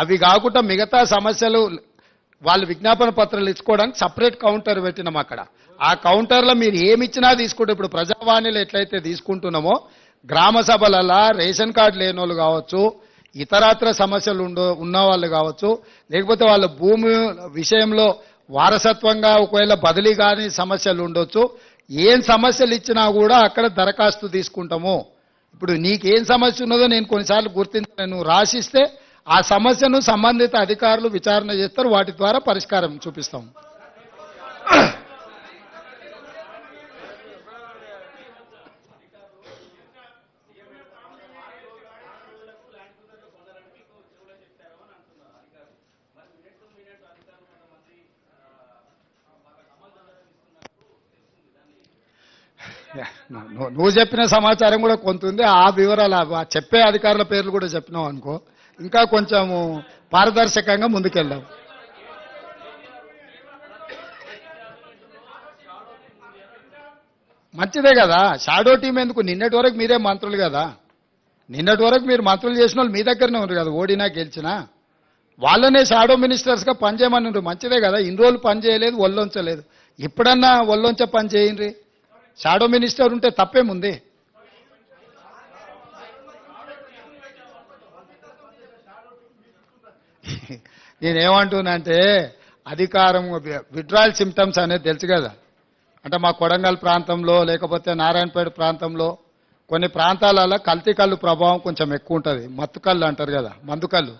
అవి కాకుండా మిగతా సమస్యలు వాళ్ళు విజ్ఞాపన పత్రాలు ఇచ్చుకోవడానికి సపరేట్ కౌంటర్ పెట్టినాం అక్కడ. ఆ కౌంటర్లో మీరు ఏమి ఇచ్చినా తీసుకుంటే ఇప్పుడు ప్రజావాణిలో ఎట్లయితే తీసుకుంటున్నామో గ్రామ సభలలో రేషన్ కార్డు లేని వాళ్ళు కావచ్చు ఇతరత్ర సమస్యలు ఉండో ఉన్న వాళ్ళు కావచ్చు లేకపోతే వాళ్ళ భూమి విషయంలో వారసత్వంగా ఒకవేళ బదిలీ కాని సమస్యలు ఉండొచ్చు. ఏం సమస్యలు ఇచ్చినా కూడా అక్కడ దరఖాస్తు తీసుకుంటాము. ఇప్పుడు నీకేం సమస్య ఉన్నదో నేను కొన్నిసార్లు గుర్తించాను నువ్వు రాసిస్తే ఆ సమస్యను సంబంధిత అధికారులు విచారణ చేస్తారు. వాటి ద్వారా పరిష్కారం చూపిస్తాం. నువ్వు- చెప్పిన సమాచారం కూడా కొంత ఉంది. ఆ వివరాలు ఆ చెప్పే అధికారుల పేర్లు కూడా చెప్పినావు అనుకో. ఇంకా కొంచెము పారదర్శకంగా ముందుకెళ్దాం. మంచిదే కదా. షాడో టీం ఎందుకు? నిన్నటి వరకు మీరే మంత్రులు కదా. నిన్నటి వరకు మీరు మంత్రులు చేసిన వాళ్ళు మీ దగ్గరనే ఉన్నారు కదా ఓడినా గెలిచినా. వాళ్ళనే షాడో మినిస్టర్స్గా పనిచేయమన్నారు మంచిదే కదా. ఇన్ని రోజులు పని చేయలేదు ఒళ్ళొంచలేదు. ఇప్పుడన్నా ఒళ్ళొంచే పని చేయండి. షాడో మినిస్టర్ ఉంటే తప్పేముంది నేనేమంటున్నానంటే అధికారం విడ్రాయల్ సిమ్టమ్స్ అనేది తెలుసు కదా. అంటే మా కొడంగల్ ప్రాంతంలో లేకపోతే నారాయణపేట ప్రాంతంలో కొన్ని ప్రాంతాలలో కల్తీ కళ్ళు ప్రభావం కొంచెం ఎక్కువ ఉంటుంది మత్తుకళ్ళు అంటారు కదా మందుకళ్ళు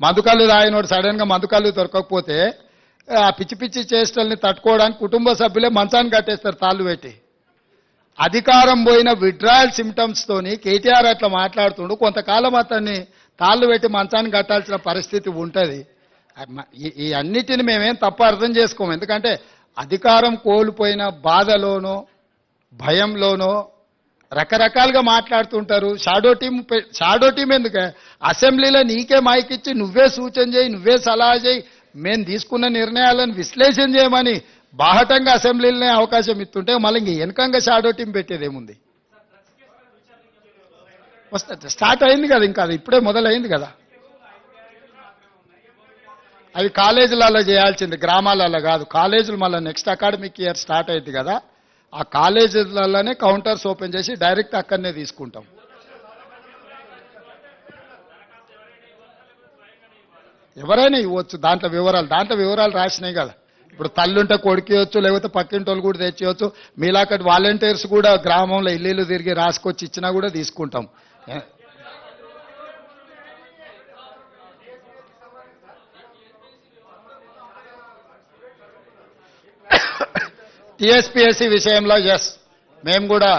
మందుకళ్ళు తాగినోడు సడన్గా మందుకళ్ళు దొరకకపోతే ఆ పిచ్చి పిచ్చి చేష్టల్ని తట్టుకోవడానికి కుటుంబ సభ్యులే మంచాన్ని కట్టేస్తారు తాళ్ళు పెట్టి. అధికారం పోయిన విడ్రాయల్ సిమ్టమ్స్తోని కేటీఆర్ అట్లా మాట్లాడుతుండు. కొంతకాలం అతన్ని కాళ్ళు పెట్టి మంచాన్ని కట్టాల్సిన పరిస్థితి ఉంటుంది. ఈ అన్నిటిని మేమేం తప్ప అర్థం చేసుకోము. ఎందుకంటే అధికారం కోల్పోయిన బాధలోనో భయంలోనో రకరకాలుగా మాట్లాడుతుంటారు. షాడో టీం షాడో టీం ఎందుకు? అసెంబ్లీలో నీకే మైక్ ఇచ్చి నువ్వే సూచన చేయి నువ్వే సలహా చేయి. మేము తీసుకున్న నిర్ణయాలను విశ్లేషణ చేయమని బాహటంగా అసెంబ్లీలనే అవకాశం ఇస్తుంటే మళ్ళీ ఇంక వెనకంగా షాడో టీం పెట్టేదేముంది? వస్తుంది. స్టార్ట్ అయింది కదా ఇంకా అది ఇప్పుడే మొదలైంది కదా. అవి కాలేజీలలో చేయాల్సింది గ్రామాలలో కాదు. కాలేజీలు మళ్ళీ నెక్స్ట్ అకాడమిక్ ఇయర్ స్టార్ట్ అయింది కదా. ఆ కాలేజీలలోనే కౌంటర్స్ ఓపెన్ చేసి డైరెక్ట్ అక్కడనే తీసుకుంటాం. ఎవరైనా ఇవ్వచ్చు దాంట్లో వివరాలు. దాంట్లో వివరాలు రాసినాయి కదా. ఇప్పుడు తల్లుంటే కొడుకియొచ్చు లేకపోతే పక్కింటోళ్ళు కూడా తెచ్చేయచ్చు. మీలాకటి వాలంటీర్స్ కూడా గ్రామంలో ఇల్లు తిరిగి రాసుకొచ్చి ఇచ్చినా కూడా తీసుకుంటాం. టీఎస్పీఎస్సీ విషయంలో ఎస్ మేము కూడా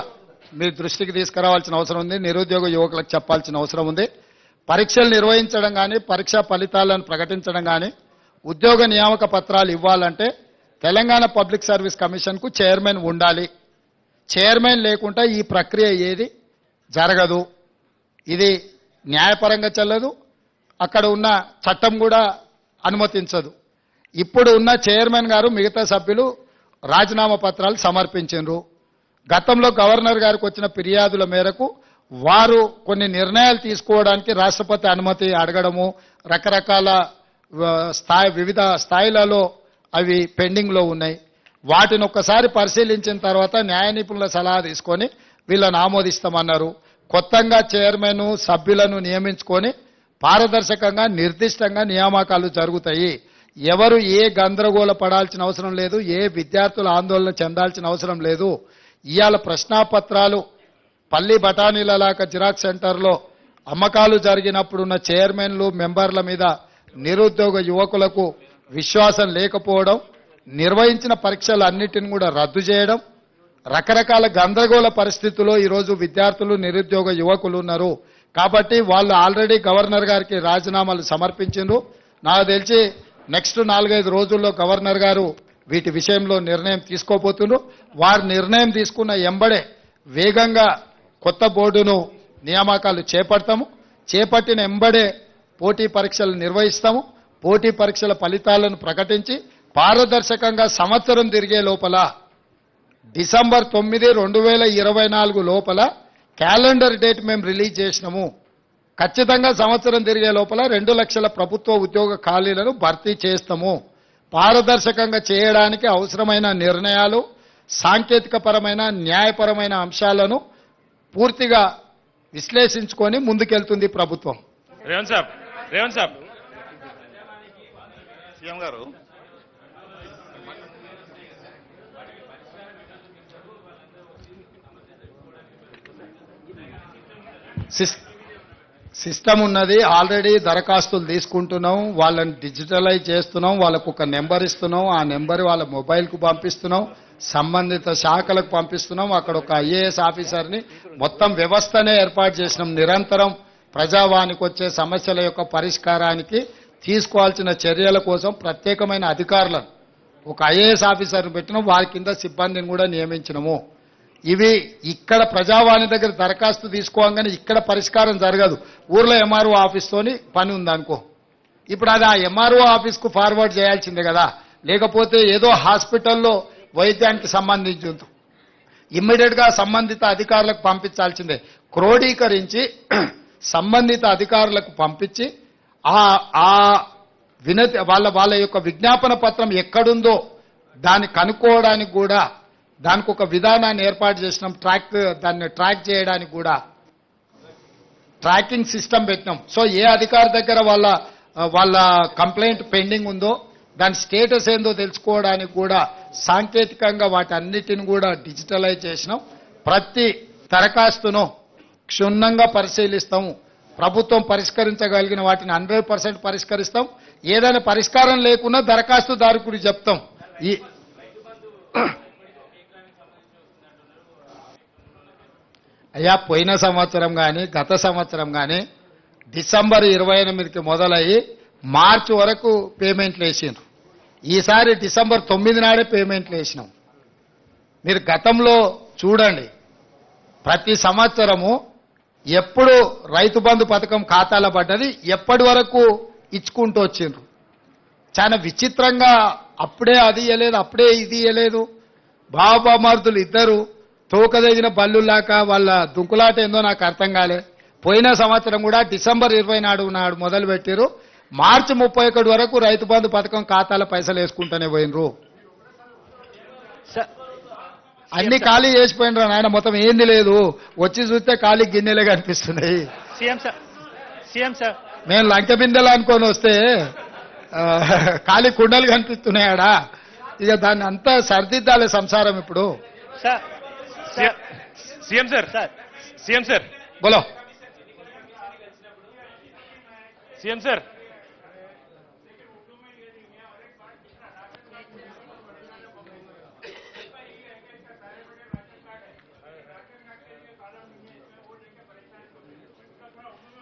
మీ దృష్టికి తీసుకురావాల్సిన అవసరం ఉంది. నిరుద్యోగ యువకులకు చెప్పాల్సిన అవసరం ఉంది. పరీక్షలు నిర్వహించడం కానీ పరీక్షా ఫలితాలను ప్రకటించడం కానీ ఉద్యోగ నియామక పత్రాలు ఇవ్వాలంటే తెలంగాణ పబ్లిక్ సర్వీస్ కమిషన్కు చైర్మన్ ఉండాలి. చైర్మన్ లేకుండా ఈ ప్రక్రియ ఏది జరగదు. ఇది న్యాయపరంగా చెల్లదు. అక్కడ ఉన్న చట్టం కూడా అనుమతించదు. ఇప్పుడు ఉన్న చైర్మన్ గారు మిగతా సభ్యులు రాజీనామా పత్రాలు సమర్పించారు గతంలో గవర్నర్ గారికి వచ్చిన ఫిర్యాదుల మేరకు వారు కొన్ని నిర్ణయాలు తీసుకోవడానికి రాష్ట్రపతి అనుమతి అడగడము రకరకాల స్థాయి వివిధ స్థాయిలలో అవి పెండింగ్లో ఉన్నాయి. వాటిని ఒక్కసారి పరిశీలించిన తర్వాత న్యాయ నిపుణుల సలహా తీసుకొని వీళ్ళని ఆమోదిస్తామన్నారు. కొత్తగా చైర్మన్ సభ్యులను నియమించుకొని పారదర్శకంగా నిర్దిష్టంగా నియామకాలు జరుగుతాయి. ఎవరు ఏ గందరగోళ పడాల్సిన అవసరం లేదు ఏ విద్యార్థులు ఆందోళన చెందాల్సిన అవసరం లేదు. ఇవాళ ప్రశ్నాపత్రాలు పల్లి బఠానీలలాక జిరాక్స్ సెంటర్లో అమ్మకాలు జరిగినప్పుడున్న చైర్మన్లు మెంబర్ల మీద నిరుద్యోగ యువకులకు విశ్వాసం లేకపోవడం నిర్వహించిన పరీక్షలు అన్నిటిని కూడా రద్దు చేయడం రకరకాల గందరగోళ పరిస్థితుల్లో ఈరోజు విద్యార్థులు నిరుద్యోగ యువకులు ఉన్నారు. కాబట్టి వాళ్ళు ఆల్రెడీ గవర్నర్ గారికి రాజీనామాలు సమర్పించిండ్రు. నాకు తెలిసి నెక్స్ట్ నాలుగైదు రోజుల్లో గవర్నర్ గారు వీటి విషయంలో నిర్ణయం తీసుకోబోతున్నారు వారు నిర్ణయం తీసుకున్న ఎంబడే వేగంగా కొత్త బోర్డును నియామకాలు చేపడతాము. చేపట్టిన ఎంబడే పోటీ పరీక్షలు నిర్వహిస్తాము. పోటీ పరీక్షల ఫలితాలను ప్రకటించి పారదర్శకంగా సంవత్సరం తిరిగే లోపల డిసెంబర్ తొమ్మిది రెండు వేల ఇరవై నాలుగు లోపల క్యాలెండర్ డేట్ మేము రిలీజ్ చేసినాము. ఖచ్చితంగా సంవత్సరం తిరిగే లోపల రెండు లక్షల ప్రభుత్వ ఉద్యోగ ఖాళీలను భర్తీ చేస్తాము. పారదర్శకంగా చేయడానికి అవసరమైన నిర్ణయాలు సాంకేతికపరమైన న్యాయపరమైన అంశాలను పూర్తిగా విశ్లేషించుకొని ముందుకెళ్తుంది ప్రభుత్వం. రేవంత్ సాబ్ రేవంత్ సాబ్. సీఎం గారు సిస్టమ్ ఉన్నది ఆల్రెడీ దరఖాస్తులు తీసుకుంటున్నాం వాళ్ళని డిజిటలైజ్ చేస్తున్నాం వాళ్ళకు ఒక నెంబర్ ఇస్తున్నాం ఆ నెంబర్ వాళ్ళ మొబైల్కు పంపిస్తున్నాం సంబంధిత శాఖలకు పంపిస్తున్నాం అక్కడ ఒక ఐఏఎస్ ఆఫీసర్ని మొత్తం వ్యవస్థనే ఏర్పాటు చేసినాం. నిరంతరం ప్రజావానికి వచ్చే సమస్యల యొక్క పరిష్కారానికి తీసుకోవాల్సిన చర్యల కోసం ప్రత్యేకమైన అధికారులను ఒక ఐఏఎస్ ఆఫీసర్ని పెట్టినాం వారి కింద సిబ్బందిని కూడా నియమించినము. ఇవి ఇక్కడ ప్రజావాణి దగ్గర దరఖాస్తు తీసుకోగానే ఇక్కడ పరిష్కారం జరగదు. ఊర్లో ఎంఆర్ఓ ఆఫీస్తోని పని ఉందనుకో. ఇప్పుడు అది ఆ ఎంఆర్ఓ ఆఫీస్కు ఫార్వర్డ్ చేయాల్సిందే కదా. లేకపోతే ఏదో హాస్పిటల్లో వైద్యానికి సంబంధించి ఇమ్మీడియట్గా సంబంధిత అధికారులకు పంపించాల్సిందే. క్రోడీకరించి సంబంధిత అధికారులకు పంపించి ఆ ఆ వినతి వాళ్ళ వాళ్ళ యొక్క విజ్ఞాపన పత్రం ఎక్కడుందో దాన్ని కనుక్కోవడానికి కూడా దానికి ఒక విధానాన్ని ఏర్పాటు చేసినాం. ట్రాక్ దాన్ని ట్రాక్ చేయడానికి కూడా ట్రాకింగ్ సిస్టమ్ పెట్టినాం. సో ఏ అధికారి దగ్గర వాళ్ళ వాళ్ళ కంప్లైంట్ పెండింగ్ ఉందో దాని స్టేటస్ ఏందో తెలుసుకోవడానికి కూడా సాంకేతికంగా వాటన్నిటిని కూడా డిజిటలైజ్ చేసినాం. ప్రతి దరఖాస్తును క్షుణ్ణంగా పరిశీలిస్తాము ప్రభుత్వం పరిష్కరించగలిగిన వాటిని హండ్రెడ్ పర్సెంట్ పరిష్కరిస్తాం. ఏదైనా పరిష్కారం లేకున్నా దరఖాస్తుదారుకుడు చెప్తాం. ఈ అయ్యా పోయిన సంవత్సరం కానీ గత సంవత్సరం కానీ డిసెంబర్ ఇరవై ఎనిమిదికి మొదలయ్యి మార్చి వరకు పేమెంట్లు వేసిండ్రు. ఈసారి డిసెంబర్ తొమ్మిది నాడే పేమెంట్లు వేసినాం. మీరు గతంలో చూడండి ప్రతి సంవత్సరము ఎప్పుడు రైతు బంధు పథకం ఖాతాలో పడ్డది ఎప్పటి వరకు ఇచ్చుకుంటూ వచ్చిండ్రు. చాలా విచిత్రంగా అప్పుడే అది ఇయ్యలేదు అప్పుడే ఇది ఇయ్యలేదు. బాబామర్దులు ఇద్దరు తోకదగిన బల్లులాక వాళ్ళ దుంకులాట ఏందో నాకు అర్థం కాలే. పోయిన సంవత్సరం కూడా డిసెంబర్ ఇరవై నాడు నాడు మొదలు పెట్టారు మార్చి ముప్పై ఒకటి వరకు రైతు బంధు పథకం ఖాతాల పైసలు వేసుకుంటూనే పోయినరు. అన్ని ఖాళీ చేసిపోయినరు నాయన మొత్తం ఏంది లేదు. వచ్చి చూస్తే ఖాళీ గిన్నెలే కనిపిస్తున్నాయి. CM sir CM sir. మేము లంక బిందెలు అనుకొని వస్తే ఖాళీ కుండలు కనిపిస్తున్నాయాడా ఇక దాన్ని అంతా సర్దిద్దాలి సంసారం ఇప్పుడు. CM sir sir CM sir బోలో సీఎం సార్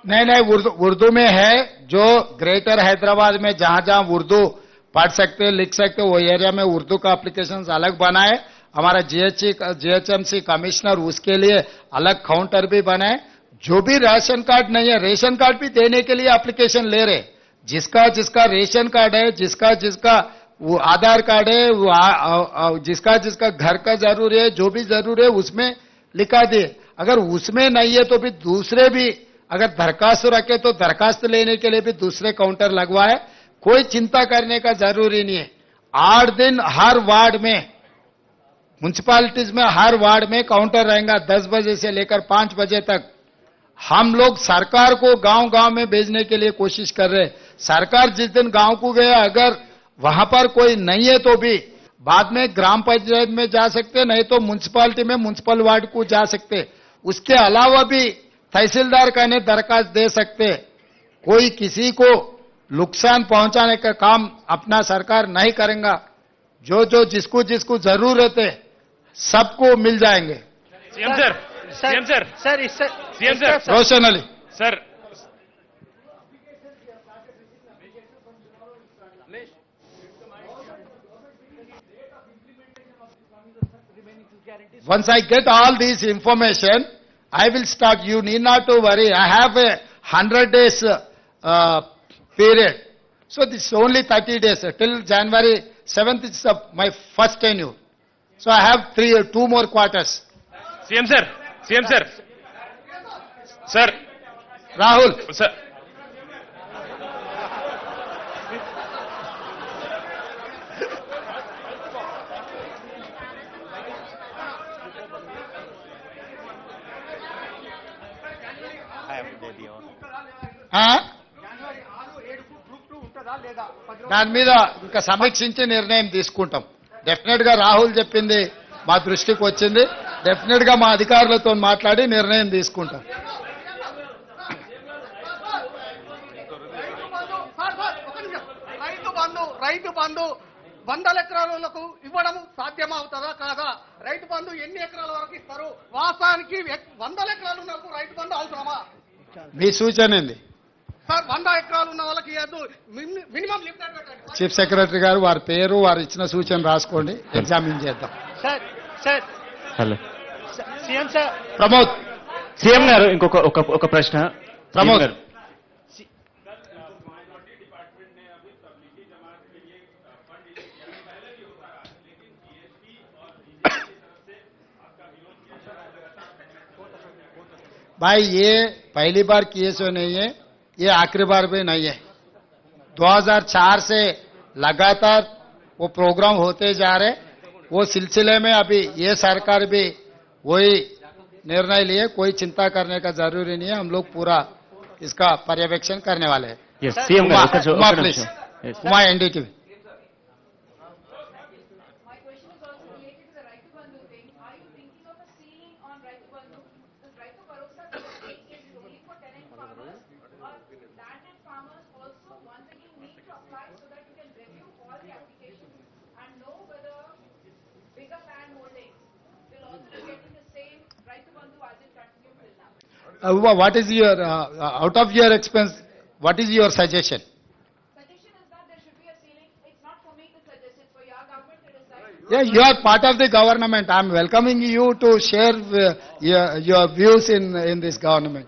नहीं नहीं उर्दू उर्दू में है जो ग्रेटर हैदराबाद में जहां जहां उर्दू पढ़ सकते लिख सकते वो एरिया में उर्दू का एप्लीकेशन अलग बनाए हमारा जीएचसी जीएचएमसी कमिश्नर उसके लिए अलग काउंटर भी बनाए। जो भी राशन कार्ड नहीं है रेशन कार्ड भी देने के लिए एप्लीकेशन ले रहे। जिसका जिसका रेशन कार्ड है जिसका जिसका वो आधार कार्ड है वो आ, आ, आ, जिसका जिसका घर का ज़रूरी है जो भी ज़रूरी है उसमें लिखा दे। अगर उसमें नहीं है तो भी दूसरे भी अगर दरखास्त रखे तो दरखास्त लेने के लिए भी दूसरे काउंटर लगवाए। कोई चिंता करने का ज़रूरी नहीं है। आठ दिन हर वार्ड में म्यूनसिपालिटीज में हर वार्ड में काउंटर रहेगा, दस बजे से लेकर पाँच बजे तक। हम लोग सरकार को गाँव गाँव में भेजने के लिए कोशिश कर रहे हैं। सरकार जिस दिन गाँव को गया, अगर वहाँ पर कोई नहीं है तो भी बाद में ग्राम पंचायत में जा सकते, नहीं तो म्यूनसिपालिटी में म्यूनसिपल वार्ड को जा सकते। उसके अलावा भी तहसीलदार कहने दरखास्त दे सकते। कोई किसी को नुकसान पहुँचाने का काम अपना सरकार नहीं करेगा। जो जो जिसको जिसको ज़रूरत है सबको मिल जाएँगे CM sir CM sir sir CM sir Roshan Ali sir Once I get all this information, I will start. You need not to worry. I have a 100 days uh, period. So this is only 30 days. Till January 7th is my first tenure. So I have three, two more quarters. CM sir CM sir sir Rahul sir ఆ? దాని మీద ఇంకా సమీక్షించి నిర్ణయం తీసుకుంటాం. డెఫినెట్గా రాహుల్ చెప్పింది మా దృష్టికి వచ్చింది. డెఫినెట్గా మా అధికారులతో మాట్లాడి నిర్ణయం తీసుకుంటాం. రైతు బంధు వందల ఎకరాలకు ఇవ్వడం సాధ్యమవుతుందా కాదా? రైతు బంధు ఎన్ని ఎకరాల వరకు ఇస్తారు? వాస్తవానికి ఎక్- వందల ఎకరాలు ఉన్నప్పుడు రైతు బంధు అవసరమా? మీ సూచన ఏంది? సార్ వంద ఎకరాలు ఉన్న వాళ్ళకి ఇవ్వద్దు మిని- మినిమం లిమిట్ పెట్టండి చీఫ్ సెక్రటరీ గారు వారి పేరు వారు ఇచ్చిన సూచన రాసుకోండి ఎగ్జామిన్ చేద్దాం sir sir hello CM sir Pramod CM గారు ఇంకొక ఒక ఒక ప్రశ్న ప్రమోద్. సీఎం గారు. भाई ये पहली बार केस हुए नहीं है ये आखिरी बार भी नहीं है। 2004 से लगातार वो प्रोग्राम होते जा रहे। वो सिलसिले में अभी ये सरकार भी वही निर्णय लिए कोई चिंता करने का ज़रूरी नहीं है। हम लोग पूरा इसका पर्यवेक्षण करने वाले हैं। CM please NDTV uh, what is your uh, out of your expense what is your suggestion Suggestion is that there should be a ceiling. It's not for me to suggest, it's for your government to decide. Yeah, you are part of the government. I am welcoming you to share uh, your, your views in, in this government.